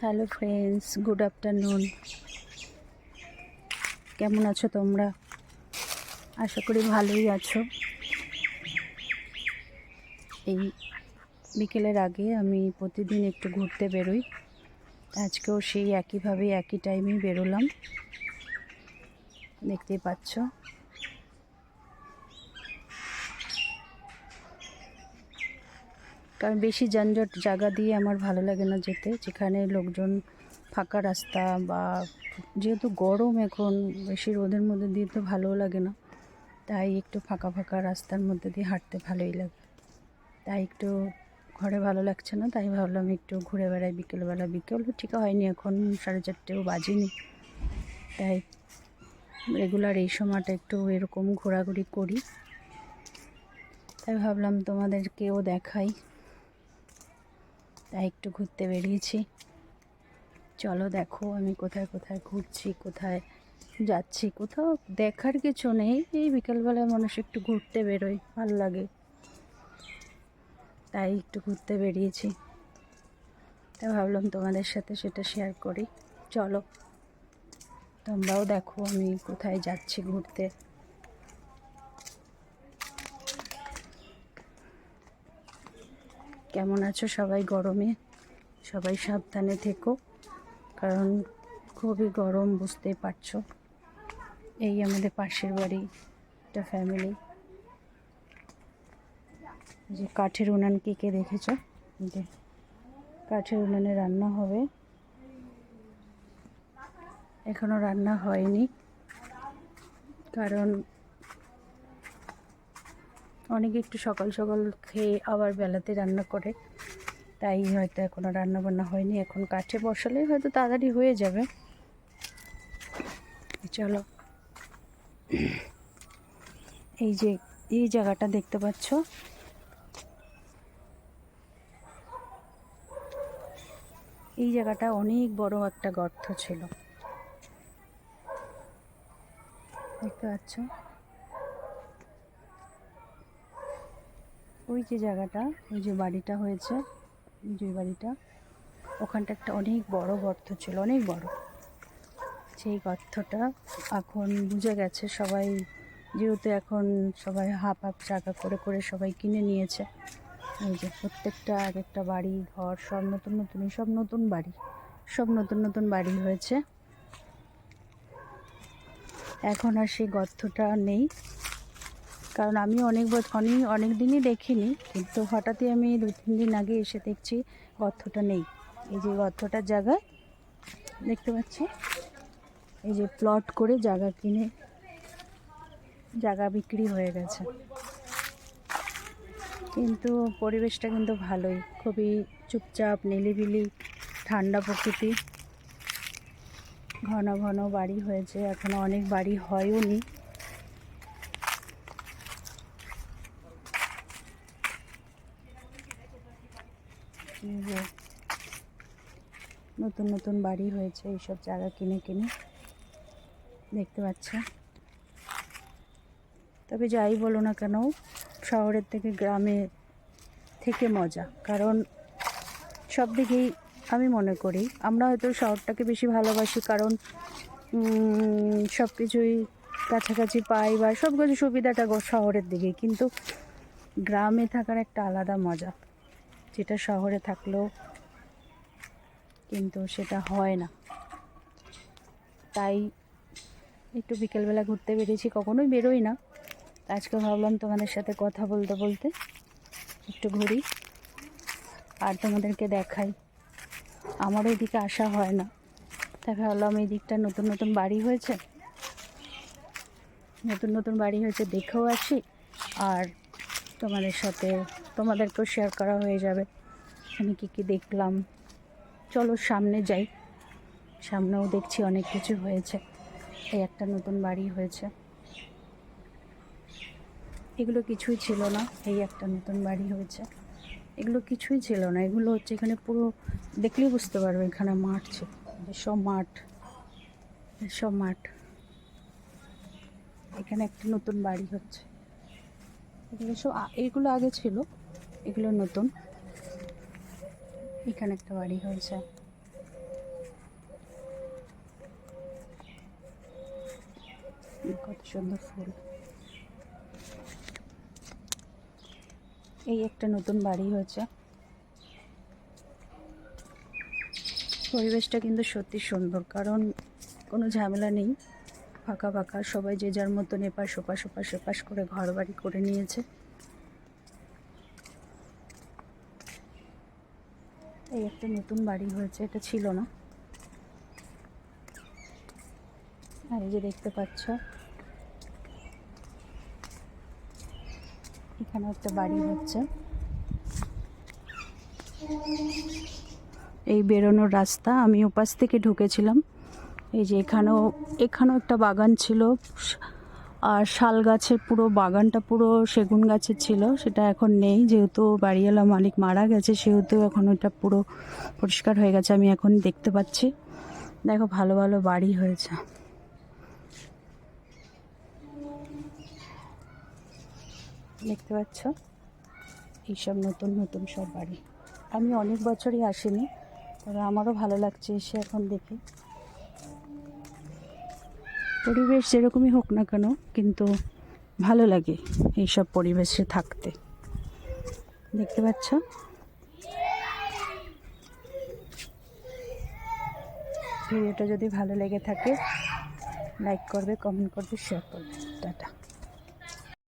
Hello friends, good afternoon. কেমন আছো তোমরা? আশা করি ভালোই আছো। এই বিকেলের আগে আমি প্রতিদিন একটু ঘুরতে বেরোই। আজকেও সেই একইভাবে একই টাইমেই বেরোলাম। দেখতেই পাচ্ছ। কারণ বেশি যানজট জায়গা দিয়ে আমার ভালো লাগে না যেতে। যেখানে লোকজন ফাঁকা রাস্তা বা যেহেতু গরম এখন, বেশি রোদের মধ্যে দিয়ে তো ভালোও লাগে না। তাই একটু ফাঁকা ফাঁকা রাস্তার মধ্যে দিয়ে হাঁটতে ভালোই লাগে। তাই একটু ঘরে ভালো লাগছে না, তাই ভাবলাম একটু ঘুরে বেড়াই বিকেলবেলা। বিকেল ঠিক হয়নি এখন, সাড়ে চারটেও বাজেনি। তাই রেগুলার এই সময়টা একটু এরকম ঘোরাঘুরি করি। তাই ভাবলাম তোমাদেরকেও দেখাই। তাই একটু ঘুরতে বেরিয়েছি। চলো দেখো আমি কোথায় কোথায় ঘুরছি, কোথায় যাচ্ছি, কোথাও দেখার কিছু নেই। এই বিকেলবেলায় মানুষ একটু ঘুরতে বেরোয়, ভালো লাগে। তাই একটু ঘুরতে বেরিয়েছি। তাই ভাবলাম তোমাদের সাথে সেটা শেয়ার করি। চলো, তোমরাও দেখো আমি কোথায় যাচ্ছি ঘুরতে। কেমন আছো সবাই গরমে? সবাই সাবধানে থেকো, কারণ খুবই গরম, বুঝতেই পারছ। এই আমাদের পাশের বাড়ি একটা ফ্যামিলি যে কাঠের উনান কে কে দেখেছ? যে কাঠের উনানে রান্না হবে। এখনও রান্না হয়নি, কারণ অনেকে একটু সকাল সকাল খেয়ে আবার বেলাতে রান্না করে। তাই হয়তো এখনও রান্না বান্না হয়নি। এখন কাঠে বসালে হয়তো তাড়াতাড়ি হয়ে যাবে। চলো। এই যে, এই জায়গাটা দেখতে পাচ্ছ? এই জায়গাটা অনেক বড় একটা গর্ত ছিল। দেখতে পাচ্ছ? ওই যে জায়গাটা, ওই যে বাড়িটা হয়েছে যে বাড়িটা, ওখানটা একটা অনেক বড় গর্ত ছিল, অনেক বড়। সেই গর্তটা এখন বুঝে গেছে সবাই, যেহেতু এখন সবাই হাফ হাফ জায়গা করে করে সবাই কিনে নিয়েছে। এই যে প্রত্যেকটা এক একটা বাড়ি, ঘর, সব নতুন নতুন সব নতুন বাড়ি, সব নতুন নতুন বাড়ি হয়েছে। এখন আর সেই গর্তটা নেই। কারণ আমি অনেক অনেক অনেক দিনই দেখিনি, কিন্তু হঠাৎই আমি দু, তিন দিন আগে এসে দেখছি গর্তটা নেই। এই যে গর্তটার জায়গায় দেখতে পাচ্ছি? এই যে প্লট করে জায়গা কিনে জায়গা বিক্রি হয়ে গেছে। কিন্তু পরিবেশটা কিন্তু ভালোই, খুবই চুপচাপ, নিলিবিলি, ঠান্ডা প্রকৃতি। ঘন ঘন বাড়ি হয়েছে, এখনও অনেক বাড়ি হয়ও নি এই যে নতুন নতুন বাড়ি হয়েছে, এইসব জায়গা কিনে কিনে। দেখতে পাচ্ছ। তবে যাই বলো না কেন, শহরের থেকে গ্রামে থেকে মজা। কারণ সব দিকেই আমি মনে করি, আমরা হয়তো শহরটাকে বেশি ভালোবাসি কারণ সব কিছুই কাছাকাছি পাই বা সব কিছু সুবিধাটা শহরের দিকে। কিন্তু গ্রামে থাকার একটা আলাদা মজা, যেটা শহরে থাকলেও কিন্তু সেটা হয় না। তাই একটু বিকেলবেলা ঘুরতে বেরিয়েছি, কখনোই বেরোই না। আজকে ভাবলাম তোমাদের সাথে কথা বলতে বলতে একটু ঘুরি আর তোমাদেরকে দেখাই। আমারও এদিকে আসা হয় না। তাই ভাবলাম এই দিকটা নতুন নতুন বাড়ি হয়েছে। নতুন নতুন বাড়ি হয়েছে দেখেও আসি আর তোমাদের সাথে তোমাদেরকেও শেয়ার করা হয়ে যাবে। আমি কী কী দেখলাম? চলো সামনে যাই। সামনেও দেখছি অনেক কিছু হয়েছে। এই একটা নতুন বাড়ি হয়েছে। এগুলো কিছুই ছিল না। এই একটা নতুন বাড়ি হয়েছে। এগুলো কিছুই ছিল না। এগুলো হচ্ছে এখানে পুরো, দেখলেই বুঝতে পারবে এখানে মাঠ ছিল সব মাঠ। সব মাঠ। এখানে একটা নতুন বাড়ি হচ্ছে। এগুলো সব এগুলো আগে ছিল। এগুলো নতুন। এখানে একটা বাড়ি হয়েছে। কত সুন্দর ফুল। এই একটা নতুন বাড়ি হয়েছে। পরিবেশটা কিন্তু সত্যি সুন্দর, কারণ কোনো ঝামেলা নেই। ফাঁকা ফাঁকা, সবাই যে যার মতন এপাশ ওপাশ ওপাশ ওপাশ করে ঘর বাড়ি করে নিয়েছে। এই একটা নতুন বাড়ি হয়েছে, এটা ছিল না। আর এই যে দেখতে পাচ্ছ, এখানে একটা বাড়ি হচ্ছে। এই বেরোনোর রাস্তা, আমি ওপাশ থেকে ঢুকেছিলাম। এই যে এখানেও এখানেও একটা বাগান ছিল। আর শাল গাছের পুরো বাগানটা পুরো সেগুন গাছের ছিল, সেটা এখন নেই, যেহেতু বাড়িওয়ালা মালিক মারা গেছে, সেহেতু এখন ওটা পুরো পরিষ্কার হয়ে গেছে, আমি এখন দেখতে পাচ্ছি। দেখো, ভালো ভালো বাড়ি হয়েছে। দেখতে পাচ্ছ? এইসব নতুন নতুন সব বাড়ি। আমি অনেক বছরই আসিনি, তবে আমারও ভালো লাগছে এসে এখন দেখে। পরিবেশ যেরকমই হোক না কেন, কিন্তু ভালো লাগে এইসব পরিবেশে থাকতে। দেখতে পাচ্ছ? ভিডিওটা যদি ভালো লেগে থাকে লাইক করবে কমেন্ট করবে শেয়ার করবে। টাটা।